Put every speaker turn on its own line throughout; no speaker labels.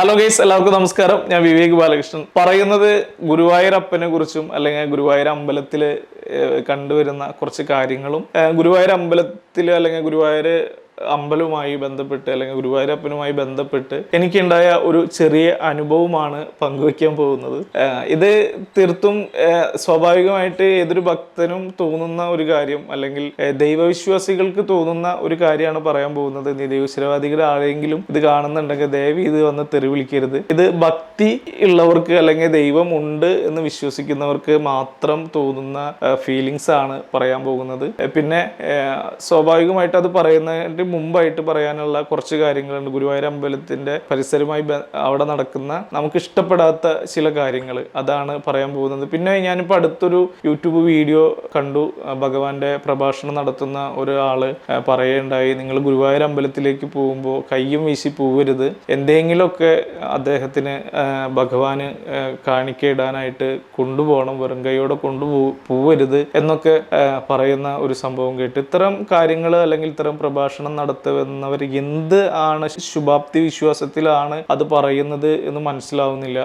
Hello guys എല്ലാവർക്കും നമസ്കാരം. ഞാൻ വിവേക് ബാലകൃഷ്ണൻ. പറയുന്നത് ഗുരുവായൂരപ്പനെ കുറിച്ചും അല്ലെങ്കിൽ ഗുരുവായൂർ അമ്പലത്തിൽ കണ്ടുവരുന്ന കുറച്ച് കാര്യങ്ങളും ഗുരുവായൂർ അമ്പലത്തിൽ അല്ലെങ്കിൽ ഗുരുവായൂർ അമ്പലവുമായി ബന്ധപ്പെട്ട് അല്ലെങ്കിൽ ഗുരുവായൂരപ്പനുമായി ബന്ധപ്പെട്ട് എനിക്കുണ്ടായ ഒരു ചെറിയ അനുഭവമാണ് പങ്കുവയ്ക്കാൻ പോകുന്നത്. ഇത് തീർത്തും സ്വാഭാവികമായിട്ട് ഏതൊരു ഭക്തനും തോന്നുന്ന ഒരു കാര്യം അല്ലെങ്കിൽ ദൈവവിശ്വാസികൾക്ക് തോന്നുന്ന ഒരു കാര്യമാണ് പറയാൻ പോകുന്നത്. നീ ദൈവശ്രവാദികൾ ആരെങ്കിലും ഇത് കാണുന്നുണ്ടെങ്കിൽ ദേവി ഇത് വന്ന് തെറിവിളിക്കരുത്. ഇത് ഭക്തി ഉള്ളവർക്ക് അല്ലെങ്കിൽ ദൈവം ഉണ്ട് എന്ന് വിശ്വസിക്കുന്നവർക്ക് മാത്രം തോന്നുന്ന ഫീലിങ്സ് ആണ് പറയാൻ പോകുന്നത്. പിന്നെ സ്വാഭാവികമായിട്ട് അത് പറയുന്നതിന് മുമ്പായിട്ട് പറയാനുള്ള കുറച്ച് കാര്യങ്ങളുണ്ട്. ഗുരുവായൂർ അമ്പലത്തിന്റെ പരിസരമായി അവിടെ നടക്കുന്ന നമുക്ക് ഇഷ്ടപ്പെടാത്ത ചില കാര്യങ്ങൾ അതാണ് പറയാൻ പോകുന്നത്. പിന്നെ ഞാനിപ്പോൾ അടുത്തൊരു യൂട്യൂബ് വീഡിയോ കണ്ടു. ഭഗവാന്റെ പ്രഭാഷണം നടത്തുന്ന ഒരാൾ പറയുണ്ടായി നിങ്ങൾ ഗുരുവായൂർ അമ്പലത്തിലേക്ക് പോകുമ്പോൾ കയ്യും വീശി പോവരുത്. എന്തെങ്കിലുമൊക്കെ അദ്ദേഹത്തിന് ഭഗവാന് കാണിക്കയിടാനായിട്ട് കൊണ്ടുപോകണം. വെറും കൈയോടെ കൊണ്ടുപോ പോവരുത് എന്നൊക്കെ പറയുന്ന ഒരു സംഭവം കേട്ട്. ഇത്തരം കാര്യങ്ങൾ അല്ലെങ്കിൽ ഇത്തരം പ്രഭാഷണം നടത്തുന്നവർ എന്ത് ആണ് ശുഭാപ്തി വിശ്വാസത്തിലാണ് അത് പറയുന്നത് എന്ന് മനസ്സിലാവുന്നില്ല.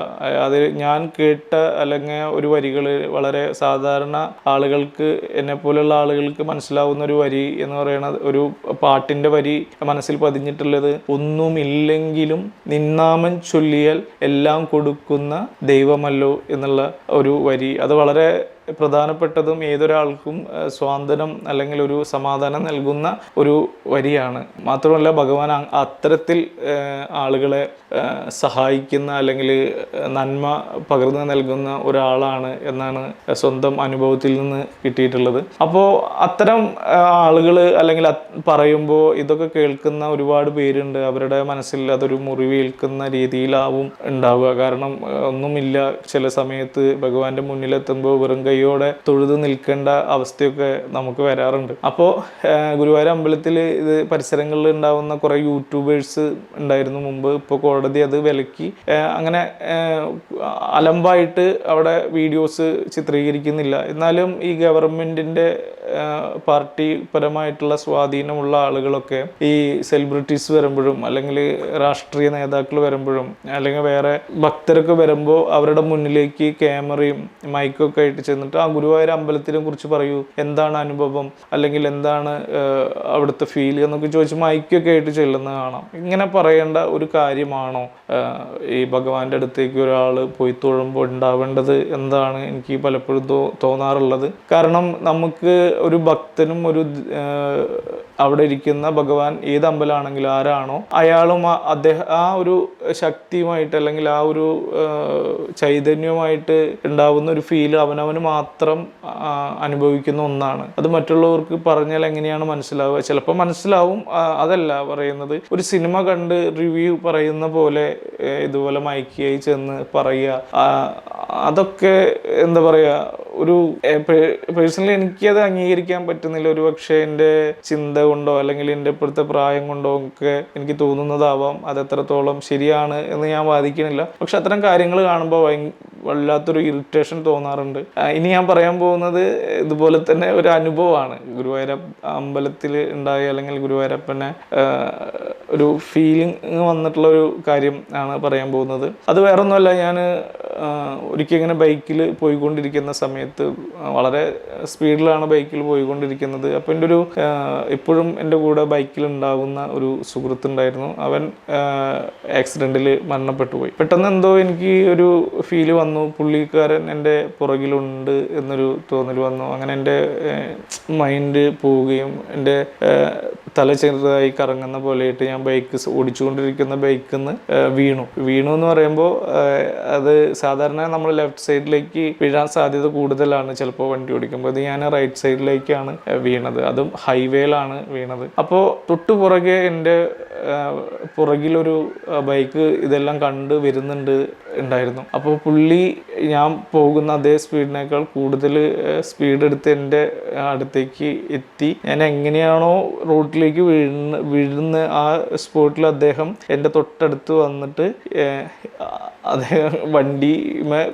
അത് ഞാൻ കേട്ട അല്ലെങ്കിൽ ഒരു വരികൾ വളരെ സാധാരണ ആളുകൾക്ക് എന്നെ പോലുള്ള ആളുകൾക്ക് മനസ്സിലാവുന്ന ഒരു വരി എന്ന് പറയുന്നത് ഒരു പാട്ടിന്റെ വരി മനസ്സിൽ പതിഞ്ഞിട്ടുള്ളത് ഒന്നുമില്ലെങ്കിലും നിന്നാമൻ ചൊല്ലിയാൽ എല്ലാം കൊടുക്കുന്ന ദൈവമല്ലോ എന്നുള്ള ഒരു വരി. അത് വളരെ പ്രധാനപ്പെട്ടതും ഏതൊരാൾക്കും സ്വാതന്ത്ര്യം അല്ലെങ്കിൽ ഒരു സമാധാനം നൽകുന്ന ഒരു വരിയാണ്. മാത്രമല്ല ഭഗവാൻ അത്തരത്തിൽ ആളുകളെ സഹായിക്കുന്ന അല്ലെങ്കിൽ നന്മ പകർന്നു നൽകുന്ന ഒരാളാണ് എന്നാണ് സ്വന്തം അനുഭവത്തിൽ നിന്ന് കിട്ടിയിട്ടുള്ളത്. അപ്പോൾ അത്തരം ആളുകൾ അല്ലെങ്കിൽ പറയുമ്പോൾ ഇതൊക്കെ കേൾക്കുന്ന ഒരുപാട് പേരുണ്ട്. അവരുടെ മനസ്സിൽ അതൊരു മുറിവേൽക്കുന്ന രീതിയിലാവും ഉണ്ടാവുക. കാരണം ഒന്നുമില്ല. ചില സമയത്ത് ഭഗവാന്റെ മുന്നിലെത്തുമ്പോൾ വെറും കൈയോടെ തൊഴുത് നിൽക്കേണ്ട അവസ്ഥയൊക്കെ നമുക്ക് വരാറുണ്ട്. അപ്പോൾ ഗുരുവായൂർ അമ്പലത്തിൽ ഇത് പരിസരങ്ങളിൽ ഉണ്ടാവുന്ന കുറേ യൂട്യൂബേഴ്സ് ഉണ്ടായിരുന്നു മുമ്പ്. ഇപ്പോൾ കോടതി അത് വിലക്കി. അങ്ങനെ അലമ്പായിട്ട് അവിടെ വീഡിയോസ് ചിത്രീകരിക്കുന്നില്ല. എന്നാലും ഈ ഗവൺമെന്റിന്റെ പാർട്ടി പരമായിട്ടുള്ള സ്വാധീനമുള്ള ആളുകളൊക്കെ ഈ സെലിബ്രിറ്റീസ് വരുമ്പോഴും അല്ലെങ്കിൽ രാഷ്ട്രീയ നേതാക്കൾ വരുമ്പോഴും അല്ലെങ്കിൽ വേറെ ഭക്തരൊക്കെ വരുമ്പോൾ അവരുടെ മുന്നിലേക്ക് ക്യാമറയും മൈക്കൊക്കെ ആയിട്ട് ചെന്നിട്ട് ആ ഗുരുവായൂർ അമ്പലത്തിനെ കുറിച്ച് പറയൂ. എന്താണ് അനുഭവം? അല്ലെങ്കിൽ എന്താണ് അവിടുത്തെ ഫീൽ എന്നൊക്കെ ചോദിച്ച് മൈക്കൊക്കെ ആയിട്ട് ചെല്ലുന്നത് കാണാം. ഇങ്ങനെ പറയേണ്ട ഒരു കാര്യമാണോ? ഈ ഭഗവാന്റെ അടുത്തേക്ക് ഒരാൾ പോയി തൊഴുമ്പോൾ ഉണ്ടാവേണ്ടത് എന്താണ് എനിക്ക് പലപ്പോഴും തോന്നാറുള്ളത്. കാരണം നമുക്ക് ഒരു ഭക്തനും ഒരു അവിടെ ഇരിക്കുന്ന ഭഗവാൻ ഏത് അമ്പലമാണെങ്കിലും ആരാണോ അയാളും അദ്ദേഹം ആ ഒരു ശക്തിയുമായിട്ട് അല്ലെങ്കിൽ ആ ഒരു ചൈതന്യവുമായിട്ട് ഉണ്ടാവുന്ന ഒരു ഫീൽ അവനവന് മാത്രം അനുഭവിക്കുന്ന ഒന്നാണ്. അത് മറ്റുള്ളവർക്ക് പറഞ്ഞാൽ എങ്ങനെയാണ് മനസ്സിലാവുക? ചിലപ്പോൾ മനസ്സിലാവും അതല്ല പറയുന്നത്. ഒരു സിനിമ കണ്ട് റിവ്യൂ പറയുന്ന പോലെ ഇതുപോലെ മയക്കിയായി ചെന്ന് പറയുക. അതൊക്കെ എന്താ പറയുക ഒരു പേഴ്സണലി എനിക്കത് അംഗീകരിക്കാൻ പറ്റുന്നില്ല. ഒരു പക്ഷേ എന്റെ ചിന്ത കൊണ്ടോ അല്ലെങ്കിൽ എന്റെ ഇപ്പോഴത്തെ പ്രായം കൊണ്ടോ ഒക്കെ എനിക്ക് തോന്നുന്നതാവാം. അത് എത്രത്തോളം ശരിയാണ് എന്ന് ഞാൻ വാദിക്കണില്ല. പക്ഷെ അത്തരം കാര്യങ്ങൾ കാണുമ്പോൾ വല്ലാത്തൊരു ഇറിറ്റേഷൻ തോന്നാറുണ്ട്. ഇനി ഞാൻ പറയാൻ പോകുന്നത് ഇതുപോലെ തന്നെ ഒരു അനുഭവമാണ്. ഗുരുവായൂര അമ്പലത്തിൽ ഉണ്ടായ അല്ലെങ്കിൽ ഗുരുവായൂരപ്പനെ ഒരു ഫീലിംഗ് വന്നിട്ടുള്ള ഒരു കാര്യം ആണ് പറയാൻ പോകുന്നത്. അത് വേറൊന്നുമല്ല ഞാൻ ഒരിക്കൽ ഇങ്ങനെ ബൈക്കിൽ പോയിക്കൊണ്ടിരിക്കുന്ന സമയത്ത് വളരെ സ്പീഡിലാണ് ബൈക്കിൽ പോയിക്കൊണ്ടിരിക്കുന്നത്. അപ്പോൾ എന്റെ ഒരു എപ്പോഴും എന്റെ കൂടെ ബൈക്കിൽ ഉണ്ടാകുന്ന ഒരു സുഹൃത്തുണ്ടായിരുന്നു അവൻ ആക്സിഡന്റിൽ മരണപ്പെട്ടു പോയി. പെട്ടെന്ന് എന്തോ എനിക്ക് ഒരു ഫീൽ വന്നു. പുള്ളിക്കാരൻ എന്റെ പുറകിലുണ്ട് എന്നൊരു തോന്നൽ വന്നു. അങ്ങനെ എന്റെ മൈൻഡ് പോവുകയും എന്റെ തല ചെറുതായി കറങ്ങുന്ന പോലെയായിട്ട് ഞാൻ ബൈക്ക് ഓടിച്ചുകൊണ്ടിരിക്കുന്ന ബൈക്കിൽ നിന്ന് വീണു. വീണു എന്ന് പറയുമ്പോൾ അത് സാധാരണ നമ്മൾ ലെഫ്റ്റ് സൈഡിലേക്ക് വീഴാൻ സാധ്യത കൂടുതലാണ് ചിലപ്പോൾ വണ്ടി ഓടിക്കുമ്പോൾ ഞാൻ റൈറ്റ് സൈഡിലേക്കാണ് വീണത്. അതും ഹൈവേയിലാണ് വീണത്. അപ്പോൾ തൊട്ടു പുറകെ എന്റെ പുറകിലൊരു ബൈക്ക് ഇതെല്ലാം കണ്ട് വരുന്നുണ്ട് ഉണ്ടായിരുന്നു. അപ്പോൾ പുള്ളി ഞാൻ പോകുന്ന അതേ സ്പീഡിനേക്കാൾ കൂടുതൽ സ്പീഡ് എടുത്ത് എന്റെ അടുത്തേക്ക് എത്തി. ഞാൻ എങ്ങനെയാണോ റോഡിലേക്ക് വീഴുന്ന വീഴുന്ന ആ സ്പോട്ടിൽ അദ്ദേഹം എന്റെ തൊട്ടടുത്ത് വന്നിട്ട് അദ്ദേഹം വണ്ടി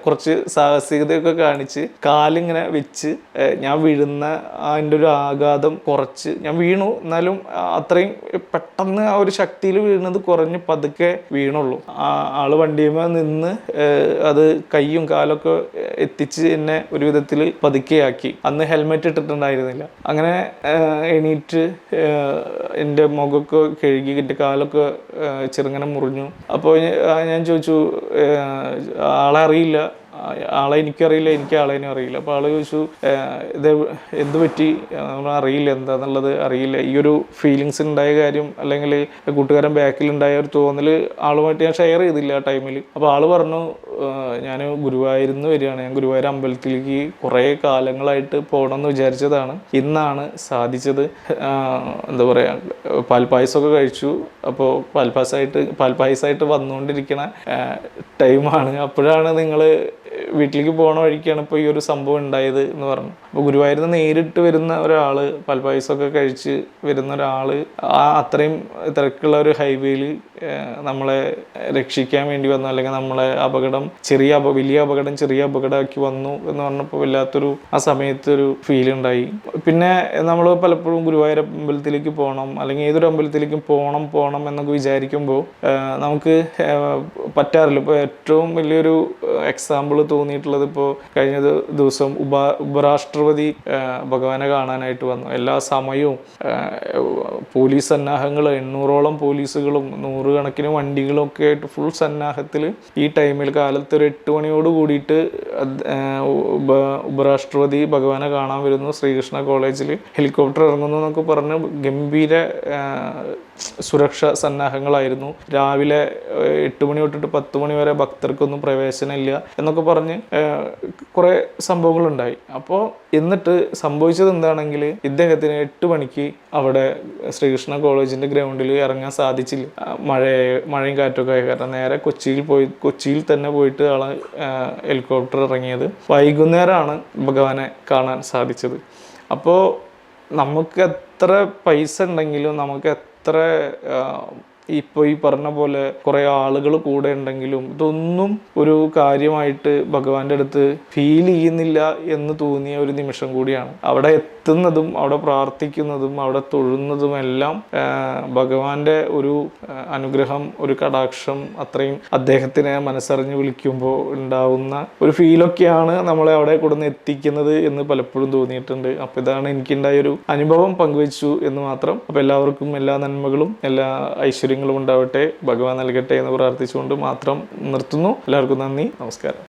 കുറച്ച് സാഹസികതയൊക്കെ കാണിച്ച് കാലിങ്ങനെ വെച്ച് ഞാൻ വീഴുന്ന അതിന്റെ ഒരു ആഘാതം കുറച്ച് ഞാൻ വീണു. എന്നാലും അത്രയും പെട്ടെന്ന് ആ ഒരു ശക്തിയിൽ വീഴുന്നത് കുറഞ്ഞ് പതുക്കെ വീണുള്ളൂ. ആൾ വണ്ടിയുമേ നിന്ന് അത് കൈയും കാലൊക്കെ എത്തിച്ച് എന്നെ ഒരു വിധത്തിൽ പതുക്കെയാക്കി. അന്ന് ഹെൽമെറ്റ് ഇട്ടിട്ടുണ്ടായിരുന്നില്ല. അങ്ങനെ എണീറ്റ് എന്റെ മുഖമൊക്കെ കഴുകി എന്റെ കാലൊക്കെ ചെറുങ്ങനെ മുറിഞ്ഞു. അപ്പോൾ ഞാൻ ചോദിച്ചു ഏഹ്, ആളെ എനിക്കറിയില്ല എനിക്ക് ആളെയും അറിയില്ല. അപ്പോൾ ആൾ ചോദിച്ചു "ഏഹ്, ഇത് എന്ത് പറ്റി? അറിയില്ല എന്താന്നുള്ളത് അറിയില്ല. ഈ ഒരു ഫീലിങ്സ് ഉണ്ടായ കാര്യം അല്ലെങ്കിൽ കൂട്ടുകാരൻ ബാക്കിൽ ഉണ്ടായ ഒരു തോന്നൽ ആളുമായിട്ട് ഞാൻ ഷെയർ ചെയ്തില്ല ആ ടൈമിൽ അപ്പോൾ ആൾ പറഞ്ഞു ഞാൻ ഗുരുവായൂരിന്ന് വരികയാണ്. ഞാൻ ഗുരുവായൂർ അമ്പലത്തിലേക്ക് കുറേ കാലങ്ങളായിട്ട് പോകണമെന്ന് വിചാരിച്ചതാണ്. ഇന്നാണ് സാധിച്ചത്. എന്താ പറയുക പാൽപ്പായസമൊക്കെ കഴിച്ചു. അപ്പോൾ പാൽപ്പായസമായിട്ട് പാൽപ്പായസമായിട്ട് വന്നുകൊണ്ടിരിക്കണ ടൈമാണ് അപ്പോഴാണ് നിങ്ങൾ വീട്ടിലേക്ക് പോകണ വഴിക്കാണ് ഇപ്പോൾ ഈ ഒരു സംഭവം ഉണ്ടായത് എന്ന് പറഞ്ഞു. അപ്പോൾ ഗുരുവായൂരിൽ നിന്ന് നേരിട്ട് വരുന്ന ഒരാൾ പാൽപ്പായസമൊക്കെ കഴിച്ച് വരുന്ന ഒരാൾ ആ അത്രയും തിരക്കുള്ള ഒരു ഹൈവേയിൽ നമ്മളെ രക്ഷിക്കാൻ വേണ്ടി വന്നു. അല്ലെങ്കിൽ നമ്മളെ അപകടം ചെറിയ അപ വലിയ അപകടം ചെറിയ അപകടമാക്കി വന്നു എന്ന് പറഞ്ഞപ്പോൾ വല്ലാത്തൊരു ആ സമയത്തൊരു ഫീൽ ഉണ്ടായി. പിന്നെ നമ്മൾ പലപ്പോഴും ഗുരുവായൂർ അമ്പലത്തിലേക്ക് പോകണം അല്ലെങ്കിൽ ഏതൊരു അമ്പലത്തിലേക്കും പോകണം പോകണം എന്നൊക്കെ വിചാരിക്കുമ്പോൾ നമുക്ക് പറ്റാറില്ല. ഇപ്പോൾ ഏറ്റവും വലിയൊരു എക്സാമ്പിൾ തോന്നിയിട്ടുള്ളത് ഇപ്പോൾ കഴിഞ്ഞ ദിവസം ഉപ ഉപരാഷ്ട്രപതി ഭഗവാനെ കാണാനായിട്ട് വന്നു. എല്ലാ സമയവും പോലീസ് സന്നാഹങ്ങൾ എണ്ണൂറോളം പോലീസുകളും നൂറുകണക്കിന് വണ്ടികളും ഒക്കെ ആയിട്ട് ഫുൾ സന്നാഹത്തിൽ ഈ ടൈമിൽ കാലത്ത് ഒരു എട്ട് മണിയോട് കൂടിയിട്ട് ഉപരാഷ്ട്രപതി ഭഗവാനെ കാണാൻ വരുന്നു. ശ്രീകൃഷ്ണ കോളേജിൽ ഹെലികോപ്റ്റർ ഇറങ്ങുന്നു എന്നൊക്കെ പറഞ്ഞ് ഗംഭീര സുരക്ഷ സന്നാഹങ്ങളായിരുന്നു. രാവിലെ എട്ട് മണി തൊട്ടിട്ട് പത്ത് മണി വരെ ഭക്തർക്കൊന്നും പ്രവേശനമില്ല എന്നൊക്കെ പറഞ്ഞ് കുറേ സംഭവങ്ങളുണ്ടായി. അപ്പോൾ എന്നിട്ട് സംഭവിച്ചത് എന്താണെങ്കിൽ ഇദ്ദേഹത്തിന് എട്ട് മണിക്ക് അവിടെ ശ്രീകൃഷ്ണ കോളേജിന്റെ ഗ്രൗണ്ടിൽ ഇറങ്ങാൻ സാധിച്ചില്ല. മഴ മഴയും കാറ്റൊക്കെ ആയ കാരണം നേരെ കൊച്ചിയിൽ പോയി കൊച്ചിയിൽ തന്നെ പോയിട്ട് ആളെ ഹെലികോപ്റ്റർ ഇറങ്ങിയത്. വൈകുന്നേരമാണ് ഭഗവാനെ കാണാൻ സാധിച്ചത്. അപ്പോൾ നമുക്ക് എത്ര പൈസ ഉണ്ടെങ്കിലും നമുക്ക് എത്ര ഇപ്പോൾ ഈ പറഞ്ഞ പോലെ കുറേ ആളുകൾ കൂടെ ഉണ്ടെങ്കിലും ഇതൊന്നും ഒരു കാര്യമായിട്ട് ഭഗവാന്റെ അടുത്ത് ഫീൽ ചെയ്യുന്നില്ല എന്ന് തോന്നിയ ഒരു നിമിഷം കൂടിയാണ്. അവിടെ എത്തുന്നതും അവിടെ പ്രാർത്ഥിക്കുന്നതും അവിടെ തൊഴുന്നതും എല്ലാം ഭഗവാന്റെ ഒരു അനുഗ്രഹം ഒരു കടാക്ഷം അത്രയും അദ്ദേഹത്തിനെ മനസ്സറിഞ്ഞ് വിളിക്കുമ്പോൾ ഉണ്ടാവുന്ന ഒരു ഫീലൊക്കെയാണ് നമ്മളെ അവിടെ കൊടുന്ന് എത്തിക്കുന്നത് എന്ന് പലപ്പോഴും തോന്നിയിട്ടുണ്ട്. അപ്പോൾ ഇതാണ് എനിക്കുണ്ടായ ഒരു അനുഭവം പങ്കുവച്ചു എന്ന് മാത്രം. അപ്പോൾ എല്ലാവർക്കും എല്ലാ നന്മകളും എല്ലാ ഐശ്വര്യങ്ങളും ഉണ്ടാവട്ടെ ഭഗവാൻ നൽകട്ടെ എന്ന് പ്രാർത്ഥിച്ചുകൊണ്ട് മാത്രം നിർത്തുന്നു. എല്ലാവർക്കും നന്ദി. നമസ്കാരം.